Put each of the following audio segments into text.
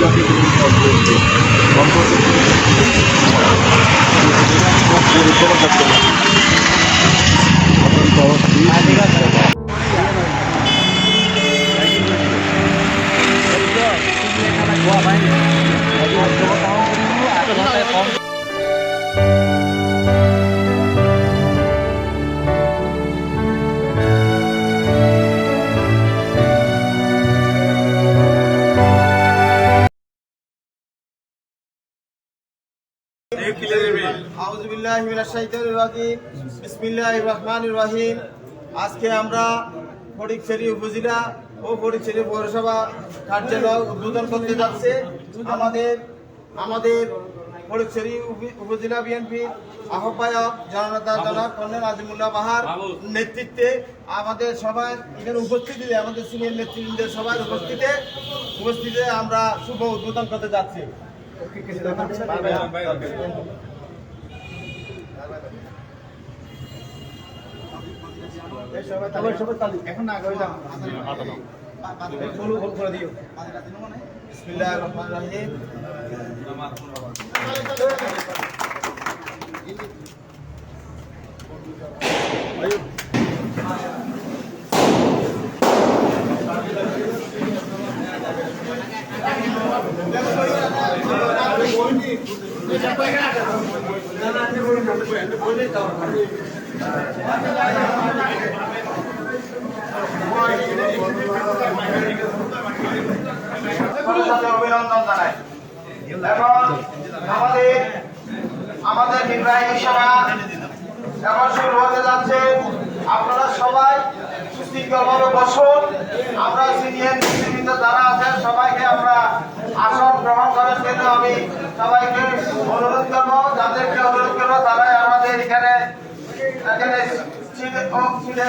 জাতীয় পরিষেবা রহিম। আজকে আমরা ফটিকছড়ি উপজেলা ও ফটিকছড়ি পৌরসভা কার্যালয় উদ্বোধন করতে যাচ্ছে। আমাদের আমাদের ফটিকছড়ি উপ- উপজেলা বিএনপির আহ্বায়ক জননেতা জনাব কর্নেল আজিমুল্লাহ বাহার নেতৃত্বে আমাদের সবাই এখানে উপস্থিতি আমাদের সিনিয়র নেতৃবৃন্দের সবার উপস্থিতিতে উপস্থিতিতে আমরা শুভ উদ্বোধন করতে যাচ্ছি। এখন না করে যাও করে দিও বিসমিল্লাহির রহমানির রহিম অভিনন্দন জানাই। আমাদের আমাদের এখন যাচ্ছে। আপনারা সবাই সুশৃঙ্খলভাবে বসুন। আমরা সিনিয়র যারা আছেন, সবাইকে আমরা আসন গ্রহণ করার জন্য আমি সবাইকে অনুরোধ করব যাদেরকে অনুরোধ করব তারাই আমাদের এখানে এখানে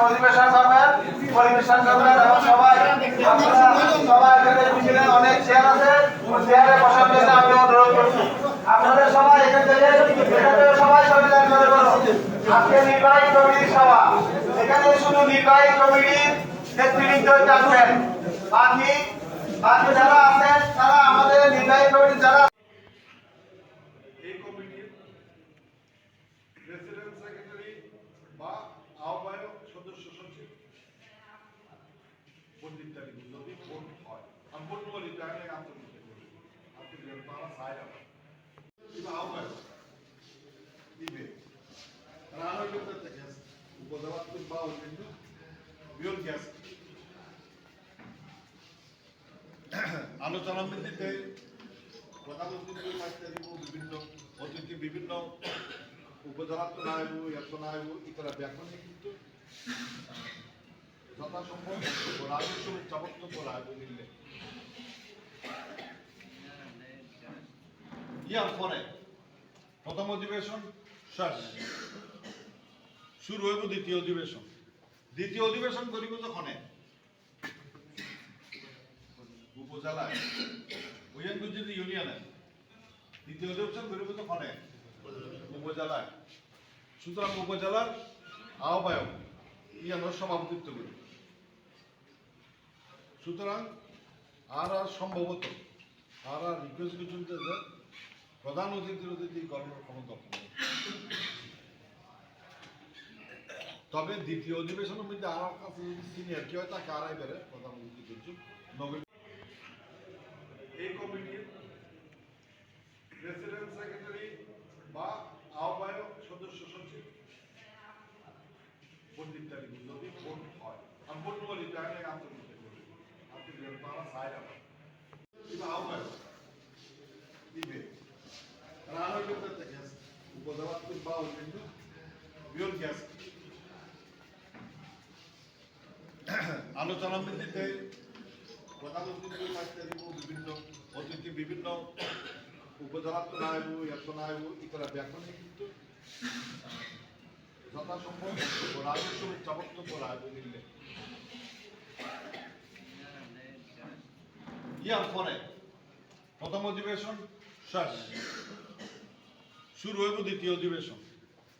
অধিবেশন করবেন পরিবেশন করবেন এবং সবাই সবাই নির্বাহী কমিটির যারা আছেন, তারা আমাদের নির্বাহী কমিটির যারা এই কমিটির প্রেসিডেন্ট সেক্রেটারি বা আহ্বায়ক সদস্য সচিব পণ্ডিত তারিখ যদি ভোট হয় আমি ভোট বলি তাহলে আন্তর্জাতিক করি আন্তর্জাতিক তারা চাই আমার কিন্তু আহ্বায়ক দিবে রানা লোকের থেকে উপজেলা আলোচনা ভিত্তিতে প্রধান অতিথি বিভিন্ন অতিথি, বিভিন্ন উপজেলাত নাইব এত নাইব ইত্যাদি ব্যাকরণে কিন্তু যথাসম্ভব রাজস্ব উচ্চাবত্ত করা হবে নিলে ইয়ার পরে প্রথম অধিবেশন শেষ। শুরু হইব দ্বিতীয় অধিবেশন। দ্বিতীয় অধিবেশন করিব যখনে? উপজেলায় উইয়ানগুঞ্জিত ইউনিয়নে। দ্বিতীয় অধিবেশন করিব যখনে? উপজেলায়। সুতরাং উপজেলার আহ্বায়ক ইয়ানোর সভাপতিত্ব করিব। সুতরাং আর আর সম্ভবত, আর আর রিকোয়েস্ট করছেন প্রধান অতিথির অতিথি গণনার কোনো। তবে দ্বিতীয় অধিবেশনের মধ্যে আর কাছে সিনিয়র হয়, তাকে আড়াই বেড়ে প্রধান অতিথি করছেন নগর এই কমিটির প্রেসিডেন্ট সেক্রেটারি বা আহ্বায়ক সদস্য সচিব পণ্ডিত তারিখ যদি ভোট হয়। আমি ভোট বলি তাহলে আন্তর্জাতিক করি আন্তর্জাতিক তারা চাই আমার কিন্তু আহ্বায়ক দিবে। রানা থেকে উপজেলা বা অন্যান্য বৃহৎ গ্যাস আলোচনা ভিত্তিতে প্রধান অতিথি থাকতে দিব বিভিন্ন অতিথি, বিভিন্ন উপজেলাত নাইব এত নাইব ইত্যাদি ব্যাকরণে কিন্তু যথাসম্ভব রাজস্ব উচ্চাবত্ত করা নিলে ইয়ার পরে প্রথম অধিবেশন শেষ। শুরু হইব দ্বিতীয় অধিবেশন।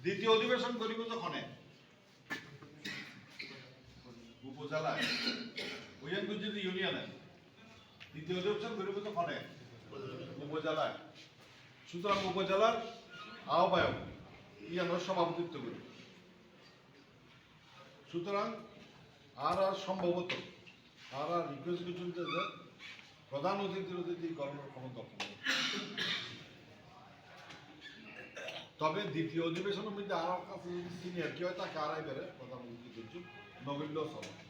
দ্বিতীয় অধিবেশন করিব যখনে উপজেলায় উইয়ানগুঞ্জিত ইউনিয়নে দ্বিতীয় অধিবেশন করিব যখনে উপজেলায়। সুতরাং উপজেলার আহ্বায়ক ইয়ানো সভাপতিত্ব করি। সুতরাং আর আর সম্ভবত, আর আর রিকোয়েস্ট কিছু প্রধান অতিথির অতিথি করানোর ক্ষমতা। তবে দ্বিতীয় অধিবেশনের মধ্যে আর কাছে সিনিয়র কি হয়, তাকে আড়াই বেড়ে প্রধান অতিথি কিছু নগণ্য সভা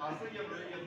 啊是业不人员